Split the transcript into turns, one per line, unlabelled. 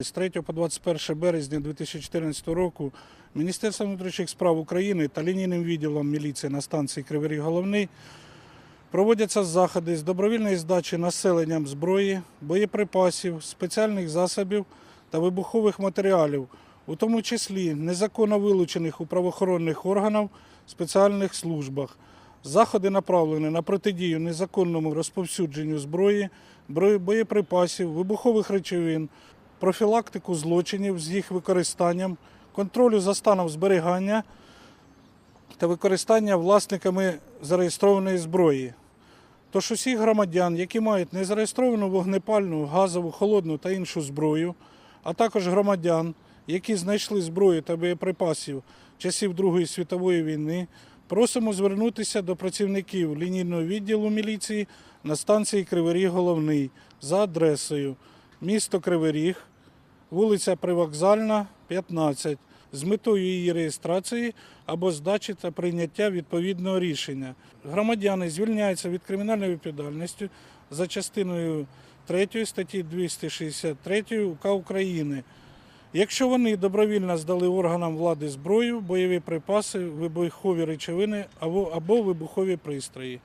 З 3 по 21 березня 2014 року Міністерством внутрішніх справ України та лінійним відділом міліції на станції Кривий Головний проводяться заходи з добровільної здачі населенням зброї, боєприпасів, спеціальних засобів та вибухових матеріалів, у тому числі незаконно вилучених у правоохоронних органах спеціальних службах. Заходи направлені на протидію незаконному розповсюдженню зброї, боєприпасів, вибухових речовин, профілактику злочинів з їх використанням, контролю за станом зберігання та використання власниками зареєстрованої зброї. Тож усіх громадян, які мають незареєстровану вогнепальну, газову, холодну та іншу зброю, а також громадян, які знайшли зброю та боєприпасів часів Другої світової війни, просимо звернутися до працівників лінійного відділу міліції на станції Кривий Головний за адресою місто Кривий Ріг, вулиця Привокзальна, 15, з метою її реєстрації або здачі та прийняття відповідного рішення. Громадяни звільняються від кримінальної відповідальності за частиною 3 статті 263 УК України. Якщо вони добровільно здали органам влади зброю, бойові припаси, вибухові речовини або, вибухові пристрої.